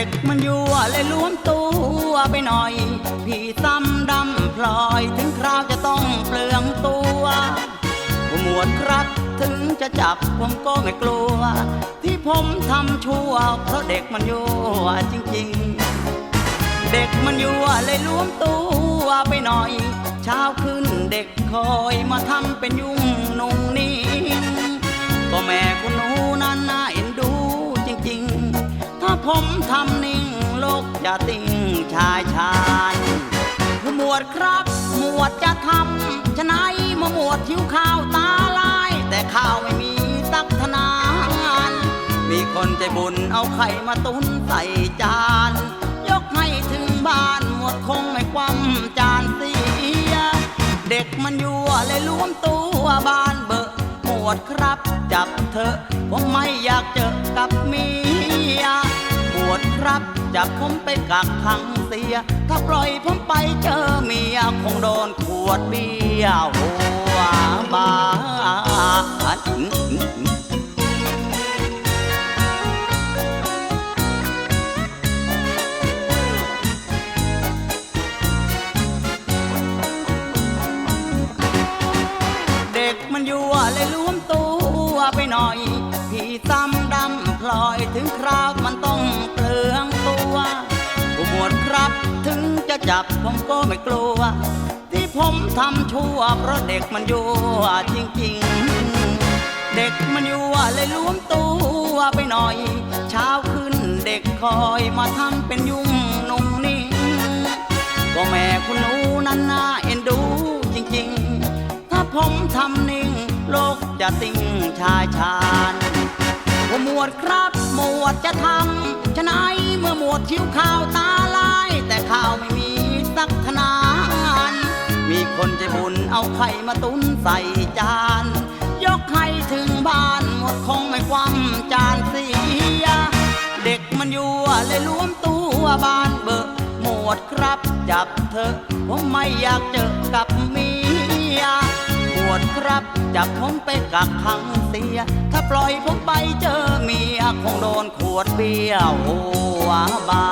ด็กมันยั่วเลยล้วนตัวไปหน่อย พี่ซ้ำดำพลอยถึงคราวจะต้องเปลืองตัวผู้หมวดครับถึงจะจับผมก็ไม่กลัว ที่ผมทำชั่วเพราะเด็กมันยั่วจริงๆ เด็กมันยั่วเลยล้วนตัวไปหน่อย เช้าขึ้นเด็กคอยมาทำเป็นยุ่งนุ่งนิ่ ผมทำนิ่งโลกจะติ่งชายชาญผู้หมวดครับหมวดจะทำชะไหนายมาหมวดทิ้วข้าวตาลาย แต่ข้าวไม่มีสักธนานมีคนใจบุญเอาไข่มาตุนใส่จาน ยกให้ถึงบ้านหมวดคงไม่ความจานเสีย เด็กมันยั่วเลยล้วมตัวบ้านเบอะหมวดครับจับเถอผมไม่อยากเจอกับมี รับ จับผมไปกักขังเสีย ถ้าปล่อยผมไปเจอเมีย คงโดนขวดเบียร์หัวบานเด็กมันอยั่วเลยล้ จะจับผมก็ไม่กลัว ที่ผมทำชั่วเพราะเด็กมันยั่วจริงๆ เด็กมันยั่วเลยล้วมตัวไปหน่อย เช้าขึ้นเด็กคอยมาทำเป็นยุ่งนุ่งนิ่งก็แม่คุณหนูนั้นน่าเอ็นดูจริงๆ ถ้าผมทำนิ่ง โลกจะติ่งชายชาญว่าหมวดครับหมวดจะทำชะไหนเมื่อหมวดชิวข้าวตา คนใจบุญเอาไข่มาตุนใส่จาน ยกให้ถึงบ้านหมดคงไม่ความจานเสีย เด็กมันยั่วเลยล้วมตัวบ้านเบอะหมดครับจับเถอะผมไม่อยากเจอกับเมียหมวดครับจับผมไปกักขังเสีย ถ้าปล่อยผมไปเจอเมียคงโดนขวดเบี้ยวหัวบา